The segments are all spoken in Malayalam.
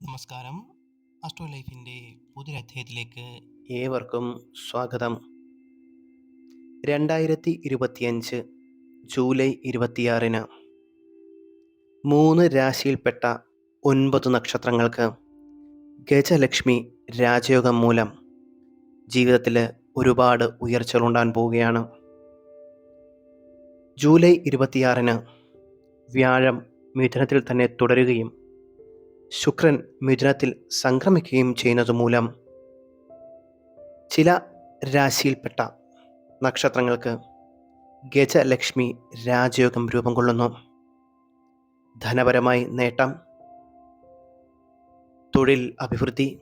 നമസ്കാരം. അസ്ട്രോ ലൈഫിന്റെ പുതിയൊരധ്യായത്തിലേക്ക് ഏവർക്കും സ്വാഗതം. രണ്ടായിരത്തി ഇരുപത്തിയഞ്ച് ജൂലൈ ഇരുപത്തിയാറിന് മൂന്ന് രാശിയിൽപ്പെട്ട ഒൻപത് നക്ഷത്രങ്ങൾക്ക് ഗജലക്ഷ്മി രാജയോഗം മൂലം ജീവിതത്തിൽ ഒരുപാട് ഉയർച്ചകളുണ്ടാൻ പോവുകയാണ്. ജൂലൈ ഇരുപത്തിയാറിന് വ്യാഴം മിഥുനത്തിൽ തന്നെ തുടരുകയും ശുക്രൻ മിഥുനത്തിൽ സംക്രമിക്കുകയും ചെയ്യുന്നത് മൂലം ചില രാശിയിൽപ്പെട്ട നക്ഷത്രങ്ങൾക്ക് ഗജലക്ഷ്മി രാജയോഗം രൂപം കൊള്ളുന്നു. ധനപരമായി നേട്ടം തൊഴിൽ അഭിവൃദ്ധി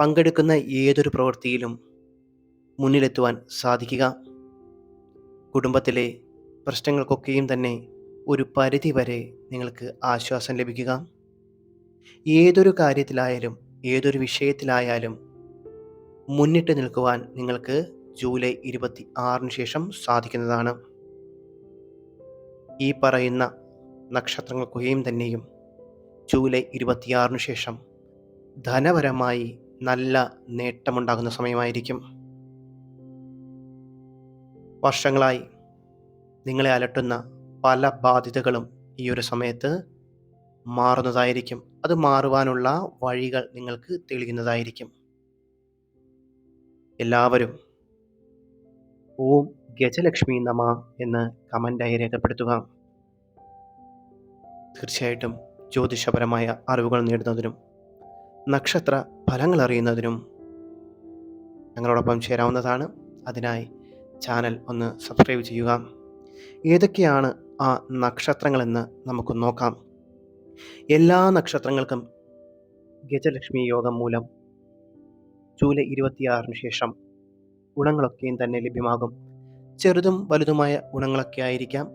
പങ്കെടുക്കുന്ന ഏതൊരു പ്രവൃത്തിയിലും മുന്നിലെത്തുവാൻ സാധിക്കുക. കുടുംബത്തിലെ പ്രശ്നങ്ങൾക്കൊക്കെയും തന്നെ ഒരു പരിധി വരെ നിങ്ങൾക്ക് ആശ്വാസം ലഭിക്കുക. ഏതൊരു കാര്യത്തിലായാലും ഏതൊരു വിഷയത്തിലായാലും മുന്നിട്ട് നിൽക്കുവാൻ നിങ്ങൾക്ക് ജൂലൈ ഇരുപത്തി ആറിന് ശേഷം സാധിക്കുന്നതാണ്. ഈ പറയുന്ന നക്ഷത്രങ്ങൾക്കുകയും തന്നെയും ജൂലൈ ഇരുപത്തിയാറിന് ശേഷം ധനപരമായി നല്ല നേട്ടമുണ്ടാകുന്ന സമയമായിരിക്കും. വർഷങ്ങളായി നിങ്ങളെ അലട്ടുന്ന പല ബാധ്യതകളും ഈ ഒരു സമയത്ത് മാറുന്നതായിരിക്കും. അത് മാറുവാനുള്ള വഴികൾ നിങ്ങൾക്ക് തെളിയുന്നതായിരിക്കും. എല്ലാവരും ഓം ഗജലക്ഷ്മി നമ എന്ന് കമന്റായി രേഖപ്പെടുത്തുക. തീർച്ചയായിട്ടും ജ്യോതിഷപരമായ അറിവുകൾ നേടുന്നതിനും നക്ഷത്ര ഫലങ്ങൾ അറിയുന്നതിനും ഞങ്ങളോടൊപ്പം ചേരാവുന്നതാണ്. അതിനായി ചാനൽ ഒന്ന് സബ്സ്ക്രൈബ് ചെയ്യുക. ഏതൊക്കെയാണ് ആ നക്ഷത്രങ്ങളെന്ന് നമുക്ക് നോക്കാം. എല്ലാ നക്ഷത്രങ്ങൾക്കും ഗജലക്ഷ്മി യോഗം മൂലം ജൂലൈ ഇരുപത്തിയാറിന് ശേഷം ഗുണങ്ങളൊക്കെയും തന്നെ ലഭ്യമാകും. ചെറുതും വലുതുമായ ഗുണങ്ങളൊക്കെ ആയിരിക്കാം.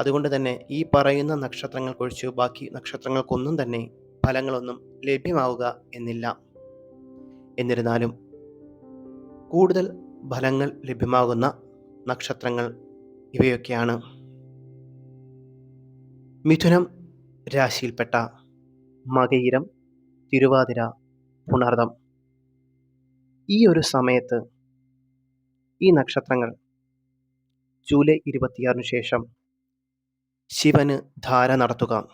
അതുകൊണ്ട് തന്നെ ഈ പറയുന്ന നക്ഷത്രങ്ങൾക്കൊഴിച്ച് ബാക്കി നക്ഷത്രങ്ങൾക്കൊന്നും തന്നെ ഫലങ്ങളൊന്നും ലഭ്യമാവുക എന്നില്ല. എന്നിരുന്നാലും കൂടുതൽ ഫലങ്ങൾ ലഭ്യമാകുന്ന നക്ഷത്രങ്ങൾ ഇവയൊക്കെയാണ് മിഥുനം രാശിയിൽപ്പെട്ട മകയിരം തിരുവാതിര പുണർദം. ഈ ഒരു സമയത്ത് ഈ നക്ഷത്രങ്ങൾ ജൂലൈ ഇരുപത്തിയാറിന് ശേഷം ശിവന് ധാര നടത്തുക.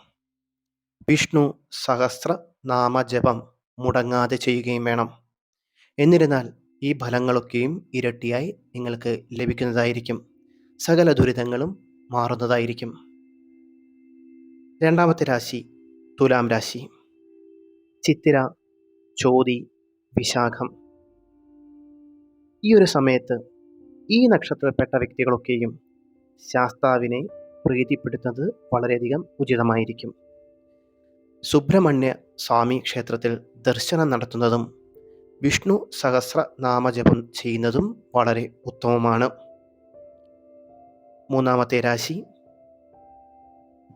വിഷ്ണു സഹസ്ര നാമജപം മുടങ്ങാതെ ചെയ്യുകയും വേണം. എന്നിരുന്നാൽ ഈ ഫലങ്ങളൊക്കെയും ഇരട്ടിയായി നിങ്ങൾക്ക് ലഭിക്കുന്നതായിരിക്കും. സകല ദുരിതങ്ങളും മാറുന്നതായിരിക്കും. രണ്ടാമത്തെ രാശി തുലാം രാശി. ചിത്തിര ചോതി വിശാഖം. ഈ ഒരു സമയത്ത് ഈ നക്ഷത്രപ്പെട്ട വ്യക്തികളൊക്കെയും ശാസ്താവിനെ പ്രീതിപ്പെടുത്തുന്നത് വളരെയധികം ഉചിതമായിരിക്കും. സുബ്രഹ്മണ്യ സ്വാമി ക്ഷേത്രത്തിൽ ദർശനം നടത്തുന്നതും വിഷ്ണു സഹസ്ര നാമജപം ചെയ്യുന്നതും വളരെ ഉത്തമമാണ്. മൂന്നാമത്തെ രാശി.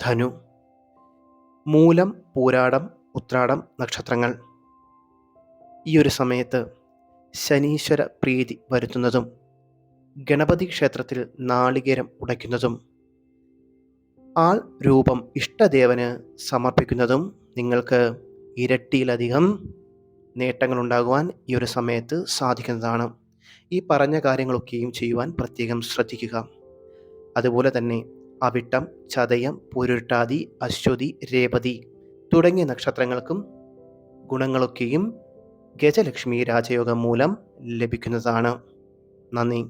ധനു. മൂലം പൂരാടം ഉത്രാടം നക്ഷത്രങ്ങൾ. ഈ ഒരു സമയത്ത് ശനീശ്വര പ്രീതി വരുത്തുന്നതും ഗണപതി ക്ഷേത്രത്തിൽ നാളികേരം ഉടയ്ക്കുന്നതും ആൾ രൂപം ഇഷ്ടദേവന് സമർപ്പിക്കുന്നതും നിങ്ങൾക്ക് ഇരട്ടിയിലധികം നേട്ടങ്ങളുണ്ടാകുവാൻ ഈ ഒരു സമയത്ത് സാധിക്കുന്നതാണ്. ഈ പറഞ്ഞ കാര്യങ്ങളൊക്കെയും ചെയ്യുവാൻ പ്രത്യേകം ശ്രദ്ധിക്കുക. അതുപോലെ തന്നെ അവിട്ടം ചതയം പൊരുട്ടാതി അശ്വതി രേവതി തുടങ്ങിയ നക്ഷത്രങ്ങൾക്കും ഗുണങ്ങളൊക്കെയും ഗജലക്ഷ്മി രാജയോഗം മൂലം ലഭിക്കുന്നതാണ്. നന്ദി.